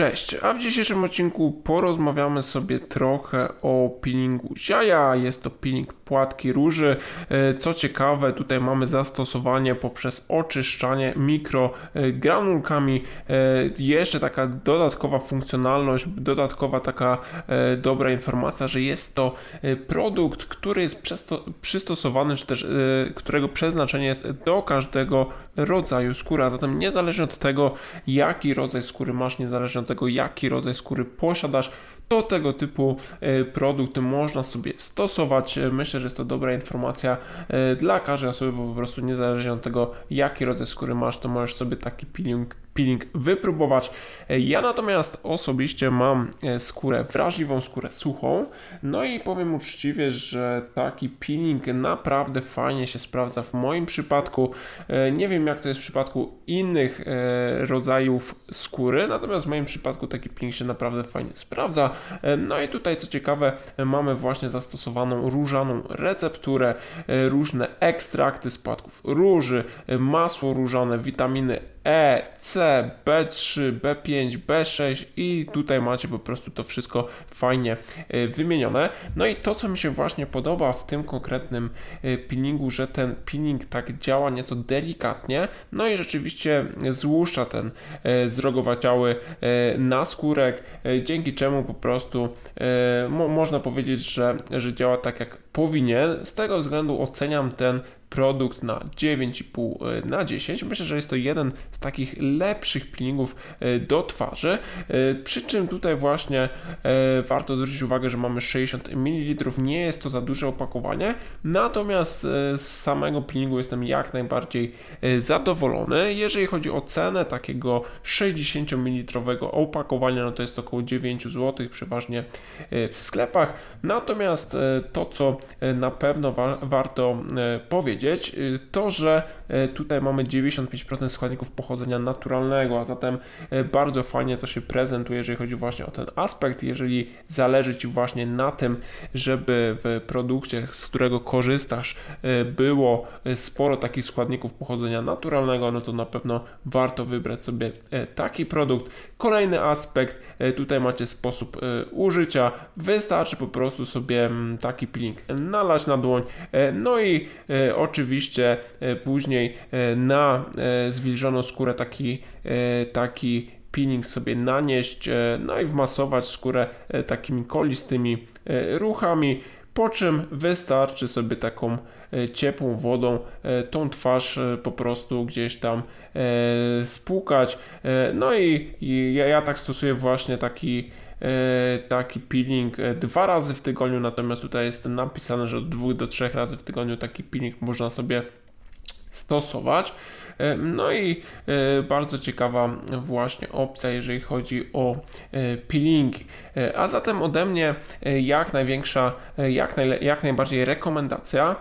Cześć, a w dzisiejszym odcinku porozmawiamy sobie trochę o peelingu ziaja. Jest to peeling płatki róży. E, Co ciekawe, tutaj mamy zastosowanie poprzez oczyszczanie mikrogranulkami. E, Jeszcze taka dodatkowa funkcjonalność, dodatkowa taka e, dobra informacja, że jest to produkt, który jest przystosowany, czy też którego przeznaczenie jest do każdego rodzaju skóry, a zatem niezależnie od tego, jaki rodzaj skóry masz, niezależnie od tego, jaki rodzaj skóry posiadasz, to tego typu e, produkty można sobie stosować. E, Myślę, że jest to dobra informacja e, dla każdej osoby, bo po prostu niezależnie od tego, jaki rodzaj skóry masz, to możesz sobie taki peeling, peeling wypróbować. Ja natomiast osobiście mam skórę wrażliwą, skórę suchą, no i powiem uczciwie, że taki peeling naprawdę fajnie się sprawdza w moim przypadku. Nie wiem jak to jest w przypadku innych rodzajów skóry, natomiast w moim przypadku taki peeling się naprawdę fajnie sprawdza. E, No i tutaj co ciekawe mamy właśnie zastosowaną różaną recepturę, e, różne ekstrakty z płatków róży, e, masło różane, witaminy E, C, B3, B5, B6 i tutaj macie po prostu to wszystko fajnie wymienione. No i to, co mi się właśnie podoba w tym konkretnym peelingu, że ten peeling tak działa nieco delikatnie, no i rzeczywiście złuszcza ten zrogowaciały naskórek, dzięki czemu po prostu e, mo można powiedzieć, że, że działa tak jak powinien. Z tego względu oceniam ten produkt na 9,5 na 10. Myślę, że jest to jeden z takich lepszych peelingów e, do twarzy. E, Przy czym tutaj właśnie e, warto zwrócić uwagę, że mamy 60 ml. Nie jest to za duże opakowanie. Natomiast e, z samego peelingu jestem jak najbardziej e, zadowolony. Jeżeli chodzi o cenę takiego 60 ml opakowania, no to jest około 9 zł, przeważnie e, w sklepach. Natomiast e, to, co e, na pewno wa warto e, powiedzieć, e, to, że e, tutaj mamy 95% składników pochodzenia naturalnego, a zatem e, bardzo fajnie to się prezentuje, jeżeli chodzi właśnie o ten aspekt. Jeżeli zależy Ci właśnie na tym, żeby w produkcie, z którego korzystasz, było sporo takich składników pochodzenia naturalnego, no to na pewno warto wybrać sobie taki produkt. Kolejny aspekt, tutaj macie sposób użycia. Wystarczy po prostu sobie mm, taki peeling nalać na dłoń, no i e, oczywiście e, później e, na e, zwilżoną skórę taki, taki peeling sobie nanieść, no i wmasować skórę takimi kolistymi ruchami, po czym wystarczy sobie taką ciepłą wodą e, tą twarz e, po prostu gdzieś tam e, spłukać. E, No i, ja, ja tak stosuję właśnie taki e, taki peeling e, dwa razy w tygodniu, natomiast tutaj jest napisane, że od dwóch do trzech razy w tygodniu taki peeling można sobie stosować. E, No i e, bardzo ciekawa właśnie opcja, jeżeli chodzi o e, peelingi. A zatem ode mnie jak największa, jak, najle- jak najbardziej rekomendacja.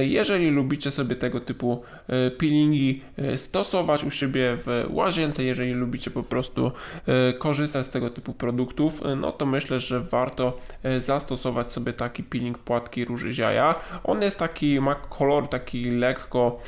Jeżeli lubicie sobie tego typu peelingi stosować u siebie w łazience, jeżeli lubicie po prostu korzystać z tego typu produktów, no to myślę, że warto zastosować sobie taki peeling płatki róży ziaja. On jest taki, ma kolor taki lekko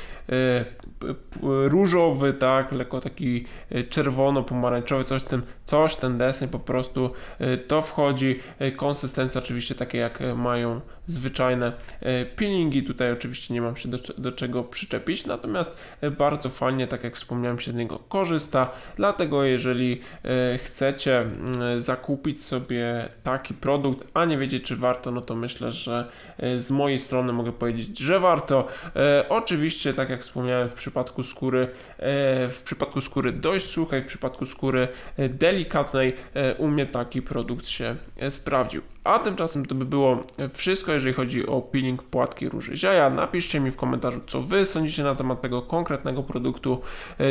różowy, tak, lekko taki e, czerwono-pomarańczowy, coś ten, coś ten deseń po prostu e, to wchodzi. E, Konsystencja oczywiście takie jak e, mają zwyczajne e, peelingi, tutaj oczywiście nie mam się do, do czego przyczepić, natomiast e, bardzo fajnie, tak jak wspomniałem, się z niego korzysta, dlatego jeżeli e, chcecie mm, zakupić sobie taki produkt, a nie wiecie czy warto, no to myślę, że e, z mojej strony mogę powiedzieć, że warto. E, Oczywiście, tak jak wspomniałem, w przypadku skóry, e, w przypadku skóry dość suchej, w przypadku skóry e, delikatnej, e, u mnie taki produkt się sprawdził. A tymczasem to by było wszystko, jeżeli chodzi o peeling płatki róży ziaja. Napiszcie mi w komentarzu, co wy sądzicie na temat tego konkretnego produktu.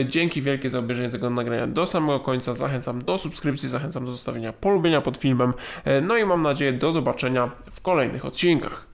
Dzięki wielkie za obejrzenie tego nagrania do samego końca. Zachęcam do subskrypcji, zachęcam do zostawienia polubienia pod filmem. No i mam nadzieję do zobaczenia w kolejnych odcinkach.